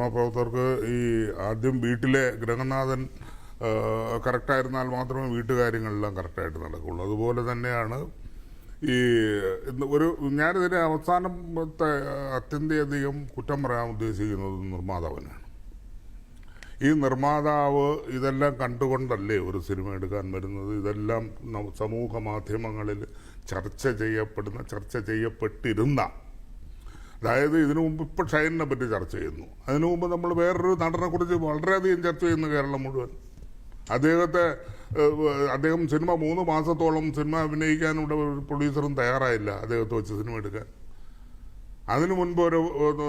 മാധ്യമപ്രവർത്തകർക്ക് ഈ ആദ്യം വീട്ടിലെ ഗ്രഹനാഥൻ കറക്റ്റായിരുന്നാൽ മാത്രമേ വീട്ടുകാര്യങ്ങളെല്ലാം കറക്റ്റായിട്ട് നടക്കുള്ളൂ അതുപോലെ തന്നെയാണ് ഈ ഒരു ഞാനിതിന് അവസാനത്തെ അത്യന്തയധികം കുറ്റം പറയാൻ ഉദ്ദേശിക്കുന്നത് നിർമ്മാതാവിനാണ്. ഈ നിർമ്മാതാവ് ഇതെല്ലാം കണ്ടുകൊണ്ടല്ലേ ഒരു സിനിമ എടുക്കാൻ വരുന്നത്? ഇതെല്ലാം സമൂഹ മാധ്യമങ്ങളിൽ ചർച്ച ചെയ്യപ്പെടുന്ന ചർച്ച ചെയ്യപ്പെട്ടിരുന്ന അതായത് ഇതിനു മുമ്പ് ഇപ്പോൾ ഷൈനിനെ പറ്റി ചർച്ച ചെയ്യുന്നു. അതിനു മുമ്പ് നമ്മൾ വേറൊരു നടനെ കുറിച്ച് വളരെയധികം ചർച്ച ചെയ്യുന്നു കേരളം മുഴുവൻ. അദ്ദേഹത്തെ അദ്ദേഹം സിനിമ മൂന്ന് മാസത്തോളം സിനിമ അഭിനയിക്കാൻ ഒരു പ്രൊഡ്യൂസറും തയ്യാറായില്ല അദ്ദേഹത്തെ വെച്ച് സിനിമ എടുക്കാൻ. അതിനു മുൻപ് ഒരു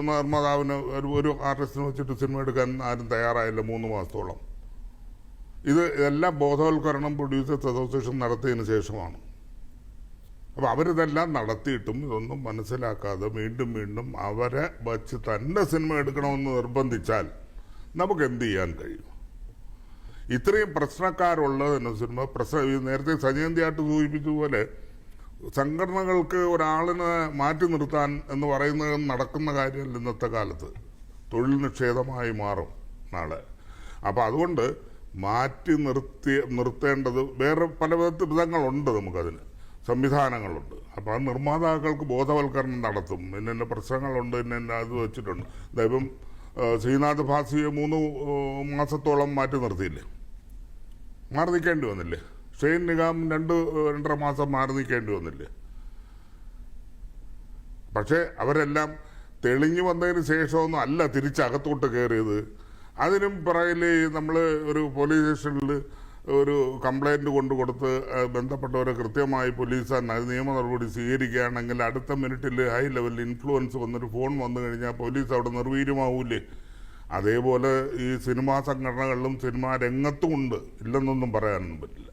നിർമ്മാതാവിന് ഒരു ഒരു ആർട്ടിസ്റ്റിനെ വെച്ചിട്ട് സിനിമ എടുക്കാൻ ആരും തയ്യാറായില്ല മൂന്ന് മാസത്തോളം. ഇത് എല്ലാം ബോധവൽക്കരണം പ്രൊഡ്യൂസേഴ്സ് അസോസിയേഷൻ നടത്തിയതിന് ശേഷമാണ്. അപ്പോൾ അവരിതെല്ലാം നടത്തിയിട്ടും ഇതൊന്നും മനസ്സിലാക്കാതെ വീണ്ടും വീണ്ടും അവരെ വച്ച് തന്നെ സിനിമ എടുക്കണമെന്ന് നിർബന്ധിച്ചാൽ നമുക്ക് എന്ത് ചെയ്യാൻ കഴിയും? ഇത്രയും പ്രശ്നക്കാരുള്ളതിന് സിനിമ പ്രശ്ന നേരത്തെ സജയന്തിയായിട്ട് സൂചിപ്പിച്ചതുപോലെ സംഘടനകൾക്ക് ഒരാളിനെ മാറ്റി നിർത്താൻ എന്ന് പറയുന്ന നടക്കുന്ന കാര്യമല്ല ഇന്നത്തെ കാലത്ത്. തൊഴിൽ നിഷേധമായി മാറും നാളെ. അപ്പോൾ അതുകൊണ്ട് മാറ്റി നിർത്തി നിർത്തേണ്ടത് വേറെ പല വിധത്തിൽ വിധങ്ങളുണ്ട് നമുക്കതിന്. സംവിധാനങ്ങളുണ്ട്. അപ്പോൾ ആ നിർമ്മാതാക്കൾക്ക് ബോധവൽക്കരണം നടത്തും. ഇന്ന പ്രശ്നങ്ങളുണ്ട് ഇന്ന അത് വെച്ചിട്ടുണ്ട്. ദൈവം ശ്രീനാഥ് ഭാസിയെ മൂന്ന് മാസത്തോളം മാറ്റി നിർത്തിയില്ലേ? മാറി നിൽക്കേണ്ടി വന്നില്ലേ? ഷെയ്ൻ നിഗാം രണ്ട് രണ്ടര മാസം മാറി നിൽക്കേണ്ടി വന്നില്ലേ? പക്ഷേ അവരെല്ലാം തെളിഞ്ഞു വന്നതിന് ശേഷമൊന്നും അല്ല തിരിച്ചകത്തോട്ട് കയറിയത് അതിനും പിറകിൽ നമ്മൾ ഒരു പോലീസ് സ്റ്റേഷനിൽ ഒരു കംപ്ലൈന്റ് കൊണ്ട് കൊടുത്ത് ബന്ധപ്പെട്ടവരെ കൃത്യമായി പോലീസ് നിയമ നടപടി സ്വീകരിക്കുകയാണെങ്കിൽ അടുത്ത മിനിറ്റിൽ ഹൈ ലെവലിൽ ഇൻഫ്ലുവൻസ് വന്നൊരു ഫോൺ വന്നു കഴിഞ്ഞാൽ പോലീസ് അവിടെ നിർവീര്യമാവൂലേ? അതേപോലെ ഈ സിനിമാ സംഘടനകളിലും സിനിമാ രംഗത്തും ഉണ്ട്. ഇല്ലെന്നൊന്നും പറയാനൊന്നും പറ്റില്ല.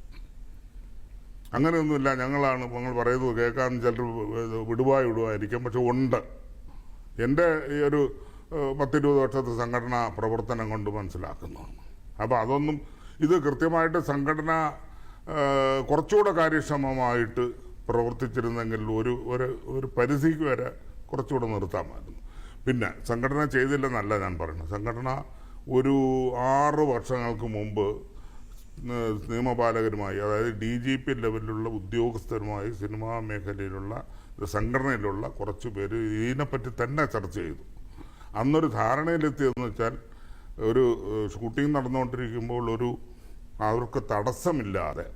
അങ്ങനെയൊന്നുമില്ല. ഞങ്ങളാണ് ഞങ്ങൾ പറയുന്നത് കേൾക്കാൻ ചിലർ വിടുവായി വിടുവായിരിക്കും. പക്ഷെ ഉണ്ട്. എന്റെ ഈ ഒരു പത്തിരുപത് വർഷത്തെ സംഘടനാ പ്രവർത്തനം കൊണ്ട് മനസ്സിലാക്കുന്നതാണ് അപ്പോൾ അതൊന്നും ഇത് കൃത്യമായിട്ട് സംഘടന കുറച്ചുകൂടെ കാര്യക്ഷമമായിട്ട് പ്രവർത്തിച്ചിരുന്നെങ്കിൽ ഒരു ഒരു ഒരു പരിധിക്ക് വരെ കുറച്ചുകൂടെ നിർത്താമായിരുന്നു പിന്നെ സംഘടന ചെയ്തില്ലെന്നല്ല ഞാൻ പറയുന്നത്. സംഘടന ഒരു ആറ് വർഷങ്ങൾക്ക് മുമ്പ് നിയമപാലകരുമായി അതായത് ഡി ജി പി ലെവലിലുള്ള ഉദ്യോഗസ്ഥരുമായി സിനിമാ മേഖലയിലുള്ള സംഘടനയിലുള്ള കുറച്ച് പേര് ഇതിനെപ്പറ്റി തന്നെ ചർച്ച ചെയ്തു. അന്നൊരു ധാരണയിലെത്തിയെന്ന് വെച്ചാൽ ഒരു ഷൂട്ടിംഗ് നടന്നുകൊണ്ടിരിക്കുമ്പോൾ ഒരു അവർക്ക് തടസ്സമില്ലാതെ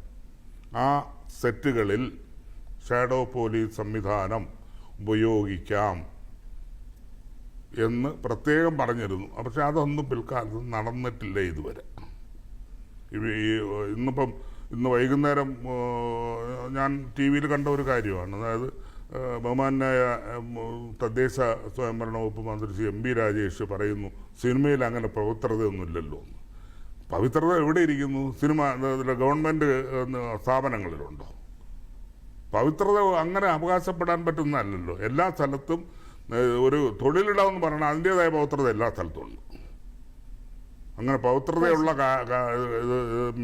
ആ സെറ്റുകളിൽ ഷാഡോ പോലീസ് സംവിധാനം ഉപയോഗിക്കാം എന്ന് പ്രത്യേകം പറഞ്ഞിരുന്നു. പക്ഷെ അതൊന്നും പിൽക്കാലത്ത് നടന്നിട്ടില്ല ഇതുവരെ. ഇന്നിപ്പം ഇന്ന് വൈകുന്നേരം ഞാൻ ടി വിയിൽ കണ്ട ഒരു കാര്യമാണ്. അതായത് ബഹുമാനായ തദ്ദേശ സ്വയംഭരണ വകുപ്പ് മന്ത്രി ശ്രീ എം ബി രാജേഷ് പറയുന്നു സിനിമയിൽ അങ്ങനെ പവിത്രതയൊന്നുമില്ലല്ലോ. എന്ന് പവിത്രത എവിടെ ഇരിക്കുന്നു? സിനിമ ഗവൺമെന്റ് സ്ഥാപനങ്ങളിലുണ്ടോ? പവിത്രത അങ്ങനെ അവകാശപ്പെടാൻ പറ്റുന്നതല്ലല്ലോ. എല്ലാ സ്ഥലത്തും ഒരു ഒരു തൊഴിലിടമെന്ന് പറഞ്ഞാൽ അതിന്റെതായ പവിത്രത എല്ലാ സ്ഥലത്തും ഉണ്ട്. അങ്ങനെ പവിത്രതയുള്ള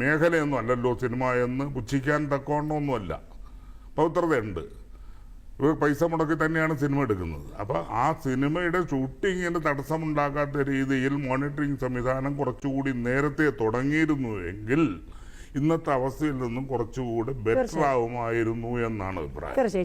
മേഖലയൊന്നും അല്ലല്ലോ സിനിമ എന്ന് പുച്ഛിക്കാൻ തക്കവണ്ണമൊന്നുമല്ല. പവിത്രതയുണ്ട്. പൈസ മുടക്കി തന്നെയാണ് സിനിമ എടുക്കുന്നത്. അപ്പോൾ ആ സിനിമയുടെ ഷൂട്ടിങ്ങിന് തടസ്സമുണ്ടാക്കാത്ത രീതിയിൽ മോണിറ്ററിംഗ് സംവിധാനം കുറച്ചുകൂടി നേരത്തെ തുടങ്ങിയിരുന്നു എങ്കിൽ ഇന്നത്തെ അവസ്ഥയിൽ നിന്നും കുറച്ചുകൂടി ബെറ്റർ ആവുമായിരുന്നു എന്നാണ് അഭിപ്രായം.